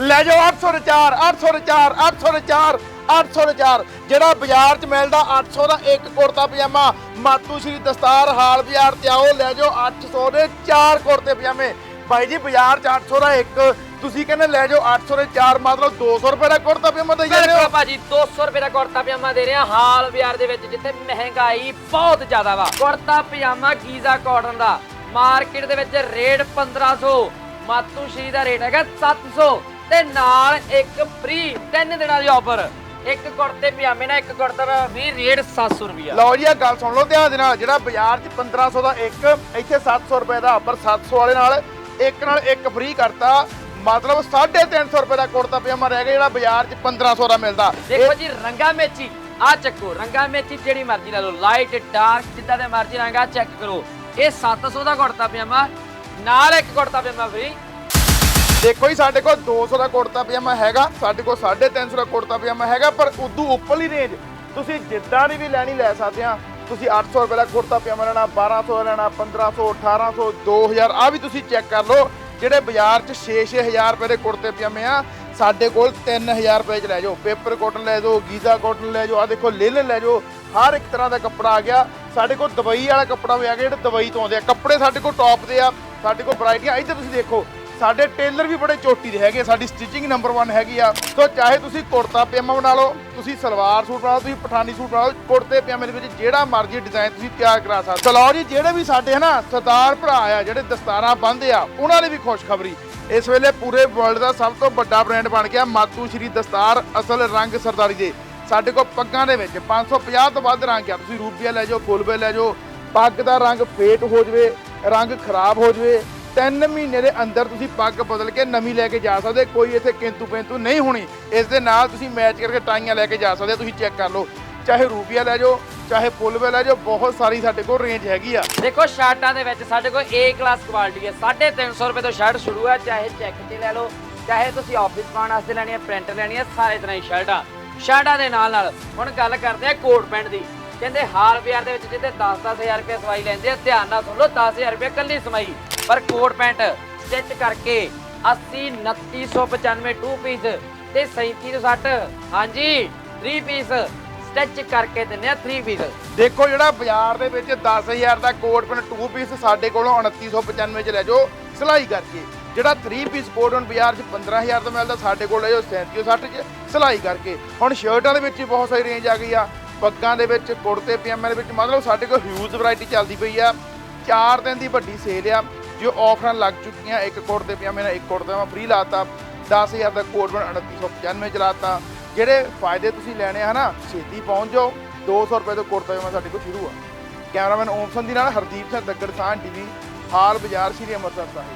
ਲੈ ਜਾਓ 800 ਦੇ 4 800 ਦੇ 4 800 ਦੇ 4 800 ਦੇ 4 ਜਿਹੜਾ ਬਾਜ਼ਾਰ 'ਚ ਮਿਲਦਾ 800 ਦਾ ਇੱਕ ਕੁੜਤਾ ਪਜਾਮਾ। ਮਾਤੂ ਸ਼੍ਰੀ ਦਸਤਾਰ ਹਾਲ ਬਾਜ਼ਾਰ ਤੇ ਆਓ ਲੈ ਜਾਓ 800 ਦੇ 4 ਕੁੜਤੇ ਪਜਾਮੇ। ਬਾਈ ਜੀ ਬਾਜ਼ਾਰ 'ਚ 800 ਦਾ ਇੱਕ। ਤੁਸੀਂ ਕਹਿੰਦੇ ਲੈ ਜਾਓ 800 ਦੇ 4 ਮਤਲਬ 200 ਰੁਪਏ ਦਾ ਕੁੜਤਾ ਪਜਾਮਾ ਦੇ ਜਾਂਦੇ ਬਿਲਕੁਲ ਹੋ। ਭਾਜੀ 200 ਰੁਪਏ ਦਾ ਕੁੜਤਾ ਪਜਾਮਾ ਦੇ ਰਹੇ ਹਾਲ ਬਾਜ਼ਾਰ ਦੇ ਵਿੱਚ ਜਿੱਥੇ ਮਹਿੰਗਾਈ ਬਹੁਤ ਜ਼ਿਆਦਾ ਵਾ। ਕੁੜਤਾ ਪਜਾਮਾ ਗੀਜ਼ਾ ਕਾਟਨ ਦਾ। ਮਾਰਕੀਟ ਦੇ ਵਿੱਚ ਰੇਟ 1500 ਮਾਤੂ ਸ਼੍ਰੀ ਦਾ ਰੇਟ ਹੈਗਾ 700 ਤੇ ਨਾਲ ਇੱਕ ਫ੍ਰੀ ਤਿੰਨ ਦਿਨਾਂ ਦੀ ਆਫਰ ਇੱਕ ਕੁੜਤੇ ਪਜਾਮੇ ਨਾਲ ਇੱਕ ਕੁੜਤਾ ਦਾ ਵੀ ਰੇਟ 700 ਰੁਪਿਆ ਲਓ ਜੀ ਇਹ ਗੱਲ ਸੁਣ ਲਓ ਧਿਆਨ ਦੇ ਨਾਲ ਜਿਹੜਾ ਬਾਜ਼ਾਰ 'ਚ 1500 ਦਾ ਇੱਕ ਇੱਥੇ 700 ਰੁਪਏ ਦਾ ਪਰ 700 ਵਾਲੇ ਨਾਲ ਇੱਕ ਨਾਲ ਇੱਕ ਫ੍ਰੀ ਕਰਤਾ। ਮਤਲਬ 350 ਰੁਪਏ ਦਾ ਕੁੜਤਾ ਪਜਾਮਾ ਰਹਿ ਗਿਆ ਜਿਹੜਾ ਬਾਜ਼ਾਰ 'ਚ 1500 ਦਾ ਮਿਲਦਾ। ਦੇਖੋ ਜੀ ਰੰਗਾ ਮੇਚੀ ਆ ਚੱਕੋ ਰੰਗਾ ਮੇਚੀ ਜਿਹੜੀ ਮਰਜ਼ੀ ਲੈ ਲਓ ਲਾਈਟ ਡਾਰਕ ਜਿੱਦਾਂ ਦੇ ਮਰਜ਼ੀ ਰੰਗ ਆ ਚੈੱਕ ਕਰੋ। ਇਹ 700 ਦਾ ਕੁੜਤਾ ਪਜਾਮਾ ਨਾਲ ਇੱਕ ਕੁੜਤਾ ਪਜਾਮਾ ਫ੍ਰੀ ਦੇਖੋ ਜੀ, ਸਾਡੇ ਕੋਲ 200 ਦਾ ਕੁੜਤਾ ਪਜਾਮਾ ਹੈਗਾ, ਸਾਡੇ ਕੋਲ 350 ਦਾ ਕੁੜਤਾ ਪਜਾਮਾ ਹੈਗਾ, ਪਰ ਉਦੋਂ ਉੱਪਰਲੀ ਰੇਂਜ ਤੁਸੀਂ ਜਿੱਦਾਂ ਦੀ ਵੀ ਲੈਣੀ ਲੈ ਸਕਦੇ ਆ ਤੁਸੀਂ 800 ਰੁਪਏ ਦਾ ਕੁੜਤਾ ਪਜਾਮਾ ਲੈਣਾ 1200 ਦਾ ਲੈਣਾ 1500 1800 2000 ਆ ਵੀ ਤੁਸੀਂ ਚੈੱਕ ਕਰ ਲਓ, ਜਿਹੜੇ ਬਾਜ਼ਾਰ 'ਚ 6-6000 ਰੁਪਏ ਦੇ ਕੁੜਤੇ ਪਜਾਮੇ ਆ, ਸਾਡੇ ਕੋਲ 3000 ਰੁਪਏ 'ਚ ਲੈ ਜਾਓ। ਪੇਪਰ ਕਾਟਨ ਲੈ ਜਾਓ, ਗੀਜ਼ਾ ਕਾਟਨ ਲੈ ਜਾਓ ਆ ਦੇਖੋ ਲੇਲਨ ਲੈ ਜਾਓ, ਹਰ ਇੱਕ ਤਰ੍ਹਾਂ ਦਾ ਕੱਪੜਾ ਆ ਗਿਆ। ਸਾਡੇ ਕੋਲ ਦਵਾਈ ਵਾਲਾ ਕੱਪੜਾ ਵੀ ਆ ਗਿਆ, ਜਿਹੜੇ ਦਵਾਈ ਤੋਂ ਆਉਂਦੇ ਆ। ਕੱਪੜੇ ਸਾਡੇ ਕੋਲ ਟੌਪ ਦੇ ਆ, ਸਾਡੇ ਕੋਲ ਵੈਰਾਈਟੀਆਂ ਇੱਧਰ ਤੁਸੀਂ ਦੇਖੋ ਸਾਡੇ ਟੇਲਰ ਵੀ ਬੜੇ ਚੋਟੀ ਦੇ ਹੈਗੇ ਸਾਡੀ ਸਟਿਚਿੰਗ ਨੰਬਰ 1 ਹੈਗੀ ਆ। ਸੋ ਚਾਹੇ ਤੁਸੀਂ ਕੁੜਤਾ ਪਜਾਮਾ ਬਣਾ ਲਓ, ਤੁਸੀਂ ਸਲਵਾਰ ਸੂਟ ਬਣਾ ਲਓ, ਤੁਸੀਂ ਪਠਾਨੀ ਸੂਟ ਬਣਾ ਲਓ, ਕੁੜਤੇ ਪਜਾਮੇ ਦੇ ਵਿੱਚ ਜਿਹੜਾ ਮਰਜ਼ੀ ਡਿਜ਼ਾਈਨ ਤੁਸੀਂ ਤਿਆਰ ਕਰਾ ਸਕਦੇ ਹੋ। ਚਲੋ ਜੀ, ਜਿਹੜੇ ਵੀ ਸਾਡੇ ਹਨਾ ਸਰਦਾਰ ਭਰਾ ਆ, ਜਿਹੜੇ ਦਸਤਾਰਾਂ ਬੰਨ੍ਹਦੇ ਆ, ਉਹਨਾਂ ਲਈ ਵੀ ਖੁਸ਼ਖਬਰੀ। ਇਸ ਵੇਲੇ ਪੂਰੇ ਵਰਲਡ ਦਾ ਸਭ ਤੋਂ ਵੱਡਾ ਬ੍ਰਾਂਡ ਬਣ ਗਿਆ ਮਾਤੂ ਸ਼੍ਰੀ ਦਸਤਾਰ ਅਸਲ ਰੰਗ ਸਰਦਾਰੀ ਦੇ। ਸਾਡੇ ਕੋਲ ਪੱਗਾਂ ਦੇ ਵਿੱਚ 550 ਤੋਂ ਵੱਧ ਰੰਗ ਆ। ਤੁਸੀਂ ਰੂਬੀਆ ਲੈ ਜਾਓ, ਫੁੱਲਵੇ ਲੈ ਜਾਓ, ਪੱਗ ਦਾ ਰੰਗ ਫੇਟ ਹੋ ਜਵੇ, ਰੰਗ ਖਰਾਬ ਹੋ ਜਵੇ ਤਿੰਨ ਮਹੀਨੇ ਦੇ ਅੰਦਰ ਤੁਸੀਂ ਪੱਗ ਬਦਲ ਕੇ ਨਵੀਂ ਲੈ ਕੇ ਜਾ ਸਕਦੇ, ਕੋਈ ਇੱਥੇ ਕਿੰਤੂ ਪੈਂਤੂ ਨਹੀਂ ਹੋਣੀ। ਇਸ ਦੇ ਨਾਲ ਤੁਸੀਂ ਮੈਚ ਕਰਕੇ ਟਾਈਆਂ ਲੈ ਕੇ ਜਾ ਸਕਦੇ, ਤੁਸੀਂ ਚੈੱਕ ਕਰ ਲਓ। ਚਾਹੇ ਰੂਬੀਆ ਲੈ ਜਾਓ, ਚਾਹੇ ਫੁੱਲਵੇ ਲੈ ਜਾਓ, ਬਹੁਤ ਸਾਰੀ ਸਾਡੇ ਕੋਲ ਰੇਂਜ ਹੈਗੀ ਆ। ਦੇਖੋ ਸ਼ਰਟਾਂ ਦੇ ਵਿੱਚ ਸਾਡੇ ਕੋਲ A ਕਲਾਸ ਕੁਆਲਿਟੀ ਹੈ। 350 ਰੁਪਏ ਤੋਂ ਸ਼ਰਟ ਸ਼ੁਰੂ ਹੈ, ਚਾਹੇ ਚੈੱਕ ਤੇ ਲੈ ਲਓ, ਚਾਹੇ ਤੁਸੀਂ ਆਫਿਸ ਪਾਉਣ ਵਾਸਤੇ ਲੈਣੀ ਹੈ ਪ੍ਰਿੰਟ ਲੈਣੀ ਹੈ, ਸਾਰੇ ਤਰ੍ਹਾਂ ਦੀ ਸ਼ਰਟਾਂ ਸ਼ਰਟਾਂ ਦੇ ਨਾਲ ਨਾਲ, ਹੁਣ ਗੱਲ ਕਰਦੇ ਆ ਕੋਟ ਪੈਂਟ ਦੀ। ਕਹਿੰਦੇ ਹਾਰ ਬਾਜ਼ਾਰ ਦੇ ਵਿੱਚ ਜਿੱਥੇ 10-10000 ਰੁਪਏ ਸਵਾਈ ਲੈਂਦੇ ਆ, ਧਿਆਨ ਨਾਲ ਸੁਣ ਲਓ 10000 ਰੁਪਏ ਕੱਲੀ ਸਮਾਈ। ਪਰ ਕੋਟ ਪੈਂਟ ਸਟਿਚ ਕਰਕੇ 80 2995 2 ਪੀਸ ਤੇ 3760 ਹਾਂਜੀ 3 ਪੀਸ ਸਟਿਚ ਕਰਕੇ ਦਿੰਦੇ ਆ 3 ਪੀਸ ਦੇਖੋ ਜਿਹੜਾ ਬਾਜ਼ਾਰ ਦੇ ਵਿੱਚ 10000 ਦਾ ਕੋਟ ਪੈਨ 2 ਪੀਸ ਸਾਡੇ ਕੋਲੋਂ 2995 ਚ ਲੈ ਜਾਓ, ਸਿਲਾਈ ਕਰਕੇ। ਜਿਹੜਾ 3 ਪੀਸ ਕੋਟ ਪੈਨ ਬਾਜ਼ਾਰ 'ਚ 15000 ਦਾ ਮਿਲਦਾ, ਸਾਡੇ ਕੋਲ ਲੈ ਜਾਓ 3760 ਚ, ਸਿਲਾਈ ਕਰਕੇ। ਹੁਣ ਸ਼ਰਟਾਂ ਦੇ ਵਿੱਚ ਵੀ ਬਹੁਤ ਸਾਰੀ ਰੇਂਜ ਆ ਗਈ ਆ। ਪੱਗਾਂ ਦੇ ਵਿੱਚ, ਕੁੜਤੇ ਪਜਾਮੇ ਦੇ ਵਿੱਚ, ਮਤਲਬ ਸਾਡੇ ਕੋਲ ਹਿਊਜ ਵੈਰਾਈਟੀ ਚੱਲਦੀ ਪਈ ਆ। 4 ਦਿਨ ਦੀ ਵੱਡੀ ਸੇਲ ਆ। ਜੋ ਆਫਰਾਂ ਲੱਗ ਚੁੱਕੀਆਂ, ਇੱਕ ਕੁੜਤੇ ਪਜਾਮੇ ਨਾਲ ਇੱਕ ਕੁੜਤਾ ਪਜਾਮਾ ਫ੍ਰੀ ਲਾਤਾ 10000 ਦਾ ਕੋਟ ਪੈਨ 2995 ਚ ਲਾਤਾ। ਜਿਹੜੇ ਫਾਇਦੇ ਤੁਸੀਂ ਲੈਣੇ ਆ ਨਾ ਛੇਤੀ ਪਹੁੰਚ ਜਾਓ 200 ਰੁਪਏ ਤੋਂ ਕੁੜਤਾ ਮੈਂ ਸਾਡੇ ਕੋਲ ਸ਼ੁਰੂ ਆ। ਕੈਮਰਾਮੈਨ ਓਮ ਦੀ ਨਾਲ ਹਰਦੀਪ ਸਿੰਘ ਦੱਗੜਸਾਨ ਟੀਵੀ, ਹਾਲ ਬਾਜ਼ਾਰ, ਸ਼੍ਰੀ ਅੰਮ੍ਰਿਤਸਰ ਸਾਹਿਬ।